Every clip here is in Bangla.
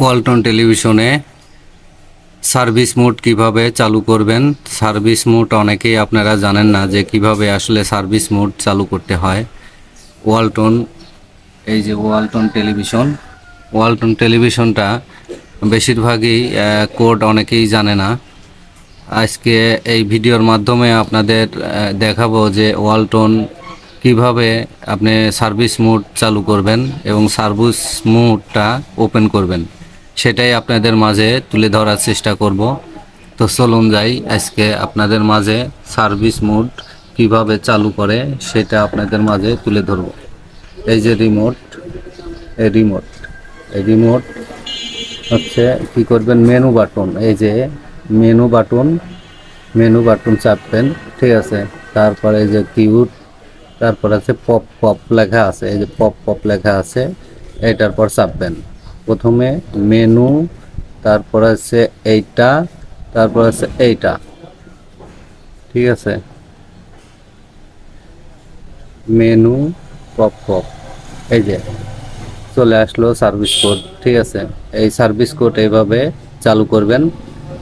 ওয়ালটন টেলিভিশনে সার্ভিস মোড কীভাবে চালু করবেন? সার্ভিস মোড অনেকেই আপনারা জানেন না যে কীভাবে আসলে সার্ভিস মোড চালু করতে হয়। ওয়ালটন, এই যে ওয়ালটন টেলিভিশন, ওয়ালটন টেলিভিশনটা বেশিরভাগই কোড অনেকেই জানে না। আজকে এই ভিডিওর মাধ্যমে আপনাদের দেখাবো যে ওয়ালটন কীভাবে আপনি সার্ভিস মোড চালু করবেন এবং সার্ভিস মোডটা ওপেন করবেন। সেটাই আপনাদের মাঝে তুলে ধরার চেষ্টা করব। তো চলুন যাই, আজকে আপনাদের মাঝে সার্ভিস মোড কীভাবে চালু করে সেটা আপনাদের মাঝে তুলে ধরব। এই যে রিমোট, এই রিমোট এই রিমোট হচ্ছে কি করবেন, মেনু বাটন। এই যে মেনু বাটন মেনু বাটন চাপবেন, ঠিক আছে? তারপরে এই যে কিউট, তারপর আছে পপ পপ লেখা আছে, এই যে পপ পপ লেখা আছে, এটার পর চাপবেন। প্রথমে মেনু তারপর আছে এইটা, তারপর আছে এইটা। ঠিক আছে? মেনু পপ পপ এই যে, চলে আসলো সার্ভিস কোড ঠিক আছে? এই সার্ভিস কোড এইভাবে চালু করবেন।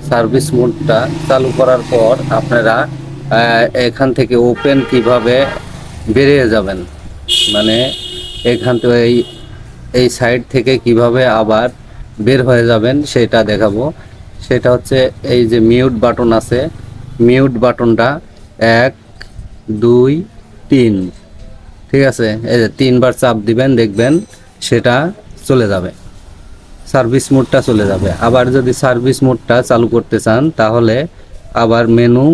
সার্ভিস মোডটা চালু করার পর আপনারা এখান থেকে ওপেন কীভাবে বেরিয়ে যাবেন? মানে এখান থেকে এই এই সাইড থেকে কীভাবে আবার বের হয়ে যাবেন সেটা দেখাবো। সেটা হচ্ছে এই যে মিউট বাটন আছে। মিউট বাটনটা এক, দুই, তিন। ঠিক আছে? এই যে তিনবার চাপ দিবেন, দেখবেন সেটা চলে যাবে। সার্ভিস মোডটা চলে যাবে। আবার যদি সার্ভিস মোডটা চালু করতে চান, তাহলে আবার মেনু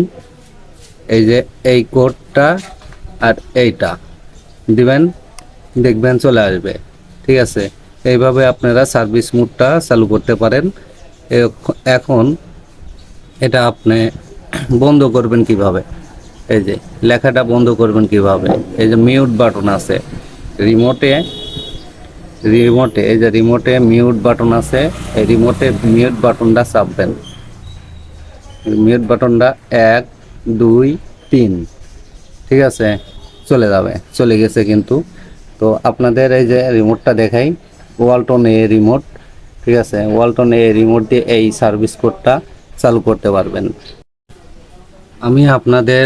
এই যে এই কোডটা আর এইটা। দিবেন, দেখবেন চলে আসবে। ঠিক আছে? এইভাবে আপনারা সার্ভিস মোডটা চালু করতে পারেন। এখন এটা আপনি বন্ধ করবেন কীভাবে? এই যে, লেখাটা বন্ধ করবেন কীভাবে? এই যে মিউট বাটন আছে। রিমোটে রিমোটে এই যে রিমোটে মিউট বাটন আছে। এই রিমোটে মিউট বাটনটা চাপবেন। মিউট বাটনটা এক, দুই, তিন, ঠিক আছে? চলে যাবে, চলে গেছে কিন্তু। তো আপনাদের এই যে রিমোটটা দেখাই ওয়ালটন এ রিমোট ঠিক আছে? ওয়ালটন এ রিমোট দিয়ে এই সার্ভিস কোডটা চালু করতে পারবেন। আমি আপনাদের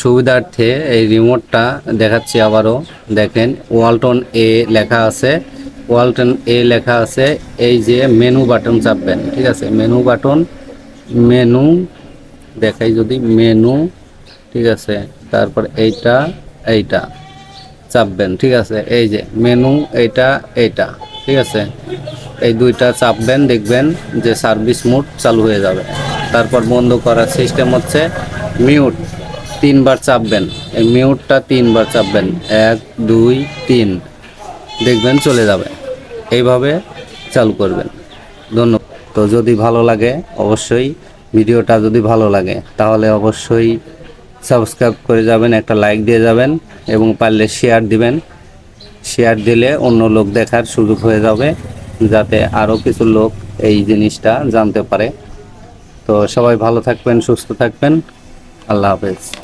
সুবিধার্থে এই রিমোটটা দেখাচ্ছি আবারও। দেখেন ওয়ালটন এ লেখা আছে। ওয়ালটন এ লেখা আছে। এই যে মেনু বাটন চাপবেন, ঠিক আছে? মেনু বাটন মেনু দেখাই যদি মেনু ঠিক আছে? তারপর এইটা এইটা। চাপবেন, ঠিক আছে? এই যে মেনু এইটা এইটা, ঠিক আছে? এই দুইটা চাপবেন, দেখবেন যে সার্ভিস মোড চালু হয়ে যাবে। তারপর বন্ধ করার সিস্টেম হচ্ছে মিউট তিনবার চাপবেন। এই মিউটটা তিনবার চাপবেন। এক, দুই, তিন, দেখবেন চলে যাবে। এইভাবে চালু করবেন। ধন্যবাদ। তো যদি ভালো লাগে, অবশ্যই ভিডিওটা যদি ভালো লাগে, তাহলে অবশ্যই সাবস্ক্রাইব করে যাবেন, একটা লাইক দিয়ে যাবেন এবং পারলে শেয়ার দিবেন। শেয়ার দিলে অন্য লোক দেখার সুযোগ হয়ে যাবে, যাতে আরও কিছু লোক এই জিনিসটা জানতে পারে। তো সবাই ভালো থাকবেন, সুস্থ থাকবেন। আল্লাহ হাফেজ।